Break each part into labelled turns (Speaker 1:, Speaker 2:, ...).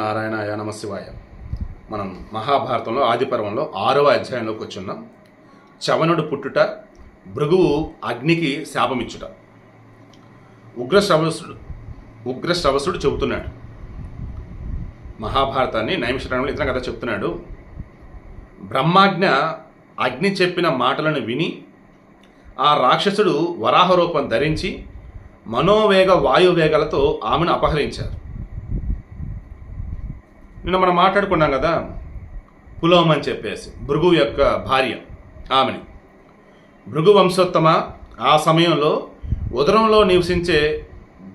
Speaker 1: నారాయణ నమ శివాయ మనం మహాభారతంలో ఆదిపర్వంలో ఆరవ అధ్యాయంలోకి వచ్చున్నాం చవనుడు పుట్టుట భృగువు అగ్నికి శాపమిచ్చుట. ఉగ్రశ్రవసుడు ఉగ్రశ్రవసుడు చెబుతున్నాడు. మహాభారతాన్ని నైమిషరణంలో ఇతర కథ చెప్తున్నాడు. బ్రహ్మాజ్ఞ అగ్ని చెప్పిన మాటలను విని ఆ రాక్షసుడు వరాహ రూపం ధరించి మనోవేగ వాయువేగాలతో ఆమెను అపహరించారు. నిన్న మనం మాట్లాడుకున్నాం కదా పులోం అని చెప్పేసి భృగు యొక్క భార్య ఆమెని. భృగు వంశోత్తమ ఆ సమయంలో ఉదరంలో నివసించే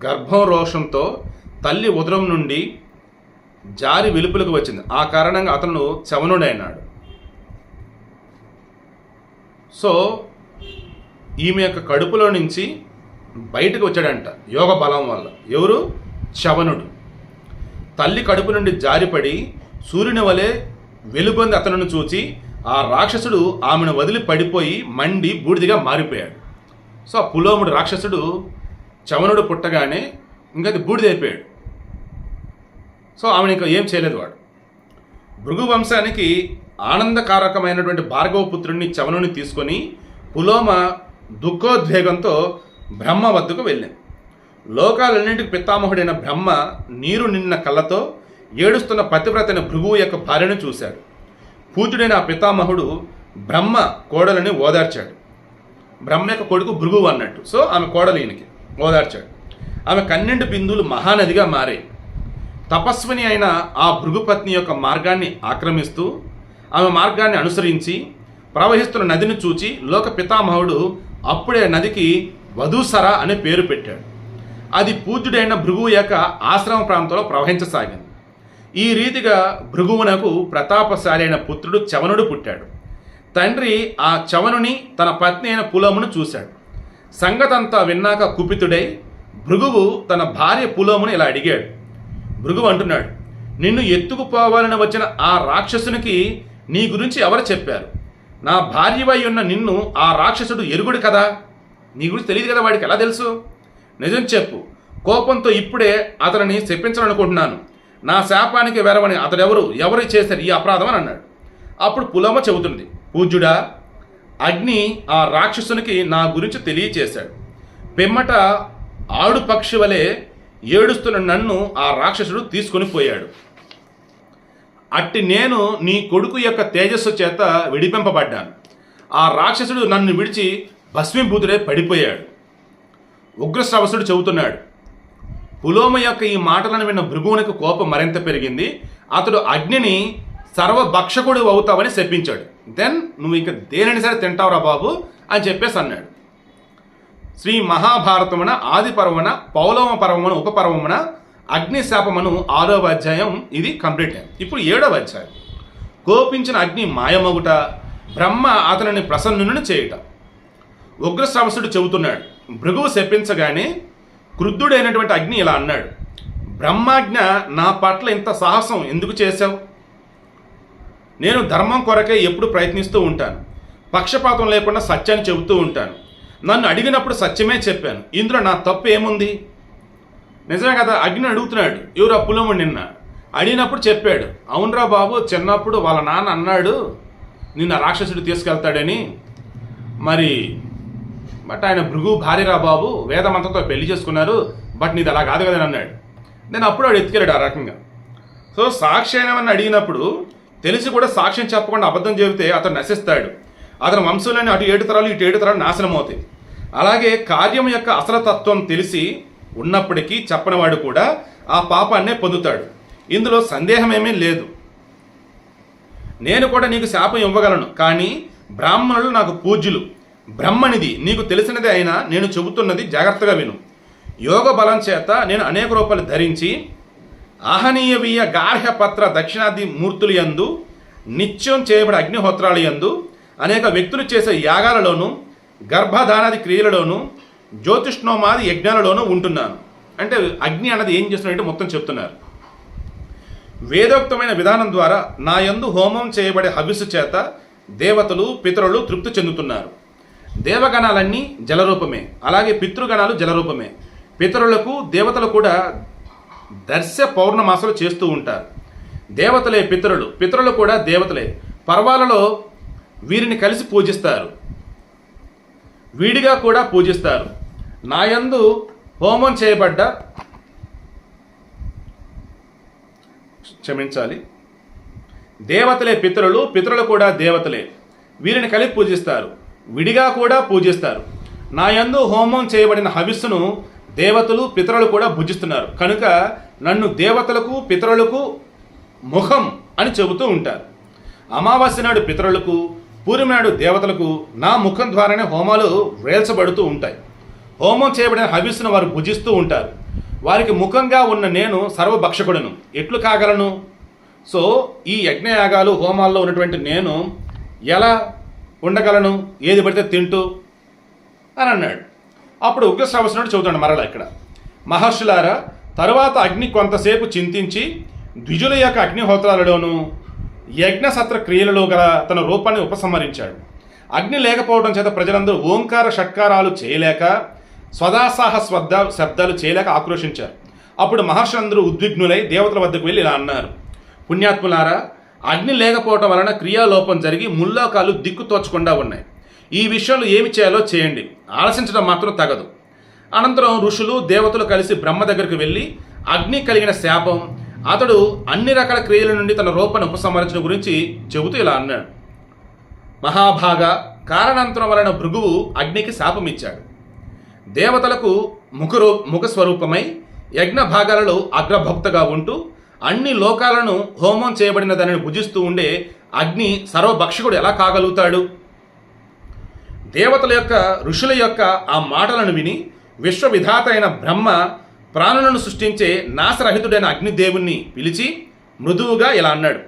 Speaker 1: గర్భం రోషంతో తల్లి ఉదరం నుండి జారి వెలుపులకు వచ్చింది. ఆ కారణంగా అతను చవనుడైనాడు. సో ఈమె యొక్క కడుపులో నుంచి బయటకు వచ్చాడంట యోగ బలం వల్ల. ఎవరు? చవనుడు. తల్లి కడుపు నుండి జారిపడి సూర్యుని వలె వెలుగొంది అతను చూచి ఆ రాక్షసుడు ఆమెను వదిలి పడిపోయి మండి బూడిదిగా మారిపోయాడు. సో ఆ పులోముడు రాక్షసుడు చవనుడు పుట్టగానే ఇంకా అది బూడిదైపోయాడు. సో ఆమెను ఇంకా ఏం చేయలేదు వాడు. భృగు వంశానికి ఆనందకారకమైనటువంటి భార్గవపుత్రుడిని చవనుని తీసుకొని పులోమ దుఃఖోద్వేగంతో బ్రహ్మ వద్దకు వెళ్ళింది. లోకాలన్నింటికి పితామహుడైన బ్రహ్మ నీరు నిన్న కళ్ళతో ఏడుస్తున్న పతివ్రతైన భృగువు యొక్క భార్యను చూశాడు. పూజుడైన ఆ పితామహుడు బ్రహ్మ కోడలని ఓదార్చాడు. బ్రహ్మ యొక్క కొడుకు భృగువు అన్నట్టు. సో ఆమె కోడలు ఈయనకి ఓదార్చాడు. ఆమె కన్నెండు బిందువులు మహానదిగా మారాయి. తపస్విని అయిన ఆ భృగుపత్ని యొక్క మార్గాన్ని ఆక్రమిస్తూ ఆమె మార్గాన్ని అనుసరించి ప్రవహిస్తున్న నదిని చూచి లోక పితామహుడు అప్పుడే నదికి వధూసర అనే పేరు పెట్టాడు. అది పూజ్యుడైన భృగువు యొక్క ఆశ్రమ ప్రాంతంలో ప్రవహించసాగింది. ఈ రీతిగా భృగువునకు ప్రతాపశాలి అయిన పుత్రుడు చవనుడు పుట్టాడు. తండ్రి ఆ చవనుని తన పత్ని అయిన పులోమును చూశాడు. సంగతంతా విన్నాక కుపితుడై భృగువు తన భార్య పులోమును ఇలా అడిగాడు. భృగువు అంటున్నాడు నిన్ను ఎత్తుకుపోవాలని వచ్చిన ఆ రాక్షసునికి నీ గురించి ఎవరు చెప్పారు? నా భార్యవై ఉన్న నిన్ను ఆ రాక్షసుడు ఎరుగుడు కదా? నీ గురించి తెలియదు కదా వాడికి ఎలా తెలుసు? నిజం చెప్పు. కోపంతో ఇప్పుడే అతనిని శపించాలనుకుంటున్నాను. నా శాపానికి వెరవని అతడెవరు? ఎవరు చేశారు ఈ అపరాధం అని అన్నాడు. అప్పుడు పులమ చెబుతుంది. పూజ్యుడా అగ్ని ఆ రాక్షసునికి నా గురించి తెలియచేశాడు. పిమ్మట ఆడు పక్షి వలె ఏడుస్తున్న నన్ను ఆ రాక్షసుడు తీసుకొని పోయాడు. అట్టి నేను నీ కొడుకు యొక్క తేజస్సు చేత విడిపింపబడ్డాను. ఆ రాక్షసుడు నన్ను విడిచి భస్మీభూతుడే పడిపోయాడు. ఉగ్రశ్రవసుడు చెబుతున్నాడు పులోమ యొక్క ఈ మాటలను విన్న భృగువునికి కోపం మరింత పెరిగింది. అతడు అగ్నిని సర్వభక్షకుడు అవుతావని శపించాడు. దెన్ నువ్వు ఇక దేనిని సరే తింటావురా బాబు? అని చెప్పేసి అన్నాడు. శ్రీ మహాభారతమున ఆది పర్వమున పౌలవ పర్వమున ఉపపర్వమున అగ్నిశాపమును ఆరవ అధ్యాయం ఇది కంప్లీట్ అయింది. ఇప్పుడు ఏడవ అధ్యాయం. కోపించిన అగ్ని మాయమగుట బ్రహ్మ అతనిని ప్రసన్నుని చేయుట. ఉగ్రశ్రవసుడు చెబుతున్నాడు భృగువు శపించగానే క్రుద్ధుడైనటువంటి అగ్ని ఇలా అన్నాడు బ్రహ్మాజ్ఞ నా పట్ల ఇంత సాహసం ఎందుకు చేశావు? నేను ధర్మం కొరకే ఎప్పుడు ప్రయత్నిస్తూ ఉంటాను. పక్షపాతం లేకుండా సత్యాన్ని చెబుతూ ఉంటాను. నన్ను అడిగినప్పుడు సత్యమే చెప్పాను. ఇందులో నా తప్పు ఏముంది? నిజమే కదా అగ్ని అడుగుతున్నాడు. ఎవరు అప్పులము నిన్న. అడిగినప్పుడు చెప్పాడు. అవునరా బాబు చిన్నప్పుడు వాళ్ళ నాన్న అన్నాడు నిన్న రాక్షసుడు తీసుకెళ్తాడని. మరి బట్ ఆయన భృగు భార్యరా బాబు వేదమంతతో పెళ్ళి చేసుకున్నారు బట్ నీది అలా కాదు కదా అన్నాడు. నేను అప్పుడు వాడు ఎత్తుకెళ్ళాడు ఆ రకంగా. సో సాక్షి అయినవని అడిగినప్పుడు తెలిసి కూడా సాక్ష్యం చెప్పకుండా అబద్ధం చెబితే అతను నశిస్తాడు. అతని వంశంలోని అటు ఏడు తరాలు ఇటు ఏడు తరాలు నాశనం అవుతాయి. అలాగే కార్యం యొక్క అసలు తత్వం తెలిసి ఉన్నప్పటికీ చెప్పనివాడు కూడా ఆ పాపాన్నే పొందుతాడు. ఇందులో సందేహమేమీ లేదు. నేను కూడా నీకు శాపం ఇవ్వగలను కానీ బ్రాహ్మణులు నాకు పూజ్యులు. బ్రహ్మనిది నీకు తెలిసినదే అయినా నేను చెబుతున్నది జాగ్రత్తగా విను. యోగ బలం చేత నేను అనేక రూపాయలు ధరించి ఆహనీయవీయ గార్హ్య పత్ర దక్షిణాది మూర్తులు యందు నిత్యం చేయబడి అగ్నిహోత్రాలు యందు అనేక వ్యక్తులు చేసే యాగాలలోనూ గర్భధానాది క్రియలలోనూ జ్యోతిష్ణోమాది యజ్ఞాలలోనూ ఉంటున్నాను. అంటే అగ్ని అన్నది ఏం చేస్తున్నట్టు మొత్తం చెప్తున్నారు. వేదోక్తమైన విధానం ద్వారా నా యందు హోమం చేయబడే హవిస్సు చేత దేవతలు పితరులు తృప్తి చెందుతున్నారు. దేవగణాలన్నీ జలరూపమే. అలాగే పితృగణాలు జలరూపమే. పితరులకు దేవతలు కూడా దర్శ పౌర్ణమాసలు చేస్తూ ఉంటారు. దేవతలే పితరులు. పితరులు కూడా దేవతలే. పర్వాలలో వీరిని కలిసి పూజిస్తారు. వీడిగా కూడా పూజిస్తారు. నాయందు హోమం చేయబడ్డ క్షమించాలి. దేవతలే పితరులు పితరులు కూడా దేవతలే. వీరిని కలిపి పూజిస్తారు. విడిగా కూడా పూజిస్తారు. నా యందు హోమం చేయబడిన హవిస్సును దేవతలు పితరులు కూడా భుజిస్తున్నారు. కనుక నన్ను దేవతలకు పితరులకు ముఖం అని చెబుతూ ఉంటారు. అమావాస్య నాడు పితరులకు పూర్ణిమ నాడు దేవతలకు నా ముఖం ద్వారానే హోమాలు వేల్చబడుతూ ఉంటాయి. హోమం చేయబడిన హవిస్సును వారు భుజిస్తూ ఉంటారు. వారికి ముఖంగా ఉన్న నేను సర్వభక్షకుడను. ఎట్లు కాగలను? సో ఈ యజ్ఞయాగాలు హోమాల్లో ఉన్నటువంటి నేను ఎలా ఉండగలను ఏది పడితే తింటూ అని అన్నాడు. అప్పుడు ఉగ్రశ్రవసనుడు చెబుతాడు మరలా ఇక్కడ. మహర్షులారా తరువాత అగ్ని కొంతసేపు చింతించి ద్విజుల యొక్క అగ్నిహోత్రాలలోనూ యజ్ఞ సత్ర క్రియలలో గల తన రూపాన్ని ఉపసంహరించాడు. అగ్ని లేకపోవడం చేత ప్రజలందరూ ఓంకార షట్కారాలు చేయలేక స్వదాసాహ స్వద్ద శబ్దాలు చేయలేక ఆక్రోషించారు అప్పుడు మహర్షులందరూ ఉద్విగ్నులై దేవతల వద్దకు వెళ్ళి ఇలా అన్నారు. పుణ్యాత్ములారా అగ్ని లేకపోవటం వలన క్రియాలోపం జరిగి ముల్లోకాలు దిక్కు తోచకుండా ఉన్నాయి. ఈ విషయంలో ఏమి చేయాలో చేయండి. ఆలోచించడం మాత్రం తగదు. అనంతరం ఋషులు దేవతలు కలిసి బ్రహ్మ దగ్గరికి వెళ్ళి అగ్ని కలిగిన శాపం అతడు అన్ని రకాల క్రియల నుండి తన రూపాన్ని ఉపసంహరించడం గురించి చెబుతూ ఇలా అన్నాడు. మహాభాగ కారణాంతరం వలన భృగువు అగ్నికి శాపం ఇచ్చాడు దేవతలకు ముఖరూ ముఖస్వరూపమై యజ్ఞ భాగాలలో అగ్రభక్తగా ఉంటూ అన్ని లోకాలను హోమం చేయబడిన దానిని భుజిస్తూ ఉండే అగ్ని సర్వభక్షకుడు ఎలా కాగలుగుతాడు? దేవతల యొక్క ఋషుల యొక్క ఆ మాటలను విని విశ్వవిధాత అయిన బ్రహ్మ ప్రాణులను సృష్టించే నాశరహితుడైన అగ్నిదేవుణ్ణి పిలిచి మృదువుగా ఇలా అన్నాడు.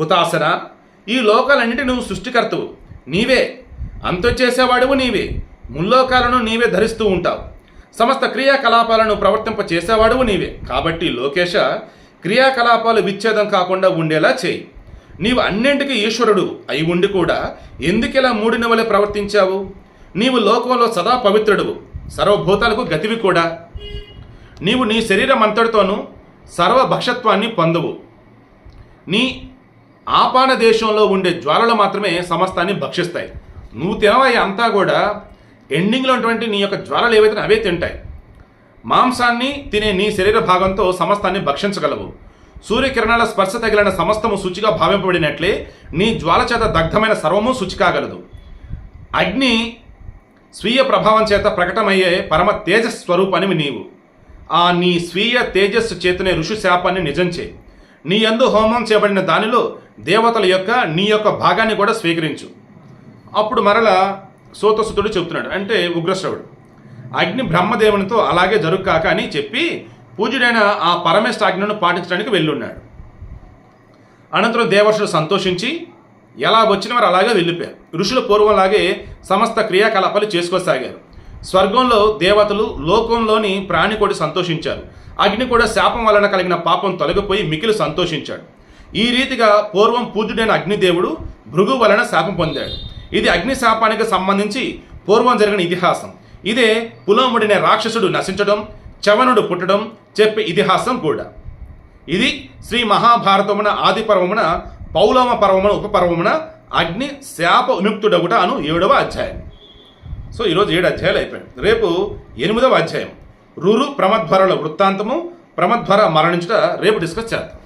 Speaker 1: హుతాసన ఈ లోకాలన్నిటి నువ్వు సృష్టికర్తవు. నీవే. అంతొచ్చేసేవాడువు నీవే. ముల్లోకాలను నీవే ధరిస్తూ ఉంటావు. సమస్త క్రియాకలాపాలను ప్రవర్తింప చేసేవాడువు నీవే. కాబట్టి లోకేశ క్రియాకలాపాలు విచ్ఛేదం కాకుండా ఉండేలా చేయి. నీవు అన్నింటికీ ఈశ్వరుడు అయి ఉండి కూడా ఎందుకిలా మూడిన వలె ప్రవర్తించావు? నీవు లోకంలో సదా పవిత్రుడువు సర్వభూతాలకు గతివి కూడా. నీవు నీ శరీరం అంతటితోనూ సర్వభక్షత్వాన్ని పొందవు. నీ ఆపాన దేశంలో ఉండే జ్వాలలు మాత్రమే సమస్తాన్ని భక్షిస్తాయి. నువ్వు తినవయ్య అంతా కూడా ఎండింగ్లో ఉన్నటువంటి నీ యొక్క జ్వాలలు ఏవైతే అవే తింటాయి. మాంసాన్ని తినే నీ శరీర భాగంతో సమస్తాన్ని భక్షించగలవు. సూర్యకిరణాల స్పర్శ తగిలిన సమస్తము శుచిగా భావింపబడినట్లే నీ జ్వాల చేత దగ్ధమైన సర్వము శుచి కాగలదు అగ్ని స్వీయ ప్రభావం చేత ప్రకటమయ్యే పరమ తేజస్ స్వరూపానివి నీవు. ఆ నీ స్వీయ తేజస్సు చేతనే ఋషి శాపాన్ని నిజం చేయి. నీ యందు హోమం చేయబడిన దానిలో దేవతల యొక్క నీ యొక్క భాగాన్ని కూడా స్వీకరించు. అప్పుడు మరల సోతసుతుడు చెబుతున్నాడు. అంటే ఉగ్రశ్రవుడు. అగ్ని బ్రహ్మదేవునితో అలాగే జరుగుకాక అని చెప్పి పూజుడైన ఆ పరమేశ్వర ఆజ్ఞను పాటించడానికి వెళ్ళున్నాడు. అనంతరం దేవర్షులు సంతోషించి ఎలా వచ్చిన వారు అలాగే వెళ్ళిపోయారు. ఋషులు పూర్వంలాగే సమస్త క్రియాకలాపాలు చేసుకోసాగారు స్వర్గంలో దేవతలు లోకంలోని ప్రాణి కూడా సంతోషించారు. అగ్ని కూడా శాపం వలన కలిగిన పాపం తొలగిపోయి మికిలి సంతోషించాడు. ఈ రీతిగా పూర్వం పూజుడైన అగ్నిదేవుడు భృగు వలన శాపం పొందాడు. ఇది అగ్ని శాపానికి సంబంధించి పూర్వం జరిగిన ఇతిహాసం. ఇదే పులోముడినే రాక్షసుడు నశించడం చవనుడు పుట్టడం చెప్పే ఇతిహాసం కూడా. ఇది శ్రీ మహాభారతమున ఆది పర్వమున పౌలమ పర్వమున ఉపపర్వమున అగ్ని శాప విముక్తుడగుట అను ఏడవ అధ్యాయం. సో ఈరోజు ఏడు అధ్యాయాలు అయిపోయాయి. రేపు ఎనిమిదవ అధ్యాయం. రురు ప్రమధ్వరల వృత్తాంతము ప్రమధ్వర మరణించుట రేపు డిస్కస్ చేద్దాం.